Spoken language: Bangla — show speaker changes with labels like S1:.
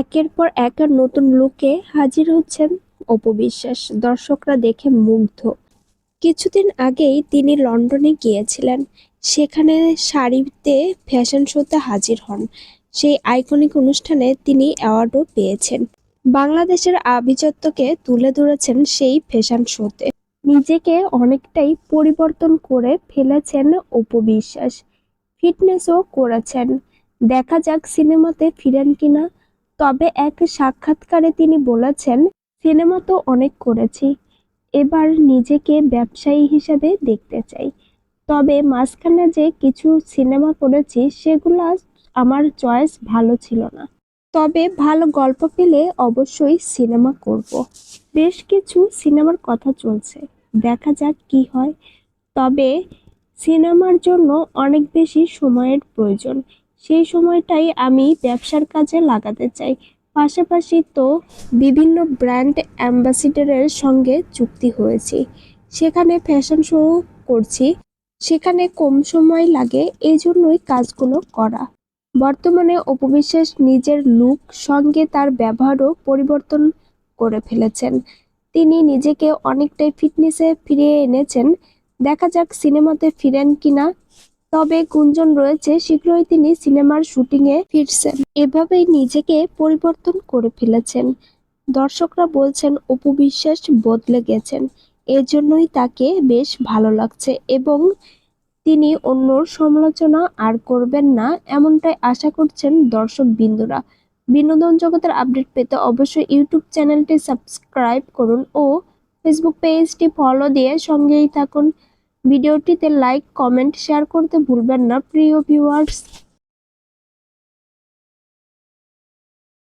S1: একের পর এক নতুন লুকে হাজির হচ্ছেন অপবিশ্বাস দর্শকরা দেখে মুগ্ধ। কিছুদিন আগেই তিনি লন্ডনে গিয়েছিলেন। সেখানে শাড়িতে ফ্যাশন শোতে হাজির হন। সেই আইকনিক অনুষ্ঠানে তিনি অ্যাওয়ার্ডও পেয়েছেন। বাংলাদেশের আভিজাত্যকে তুলে ধরেছেন সেই ফ্যাশন শোতে নিজেকে অনেকটাই পরিবর্তন করে ফেলেছেন অপবিশ্বাস ফিটনেসও করেছেন। দেখা যাক সিনেমাতে ফিরেন কিনা। তবে এক সাক্ষাৎকারে তিনি বলেছেন, সিনেমা তো অনেক করেছি। এবার নিজেকে ব্যবসায়ী হিসেবে দেখতে চাই। তবে মাঝখানে যে কিছু সিনেমা করেছি, সেগুলো আমার চয়েস ভালো ছিল না। তবে ভালো গল্প পেলে অবশ্যই সিনেমা করব। বেশ কিছু সিনেমার কথা চলছে। দেখা যাক কি হয়। তবে সিনেমার জন্য অনেক বেশি সময়ের প্রয়োজন। সেই সময়টাই আমি ব্যবসার কাজে লাগাতে চাই। পাশাপাশি তো বিভিন্ন ব্র্যান্ড অ্যাম্বাসিডারের সঙ্গে চুক্তি হয়েছি। সেখানে ফ্যাশন শো করছি। সেখানে কম সময় লাগে এই জন্যই কাজগুলো করা। বর্তমানে অপবিশ্বাস নিজের লুক, সঙ্গে তার ব্যবহারও পরিবর্তন করে ফেলেছেন। তিনি নিজেকে অনেকটাই ফিটনেসে ফিরিয়ে এনেছেন। দেখা যাক সিনেমাতে ফিরেন কিনা। তবে গুঞ্জন রয়েছে, শীঘ্রই তিনি সিনেমার শুটিংয়ে ফিরছেন। এভাবেই নিজেকে পরিবর্তন করে ফেলেছেন। দর্শকরা বলছেন, অপু বিশ্বাস বদলে গেছেন। এজন্যই তাকে বেশ ভালো লাগছে এবং তিনি অন্যর সমালোচনা আর করবেন না এমনটাই আশা করছেন দর্শক বিন্দুরা। বিনোদন জগতের আপডেট পেতে অবশ্যই ইউটিউব চ্যানেলটি সাবস্ক্রাইব করুন ও ফেসবুক পেজটি ফলো দিয়ে সঙ্গেই থাকুন। ভিডিওটিতে লাইক কমেন্ট শেয়ার করতে ভুলবেন না প্রিয় ভিউয়ার্স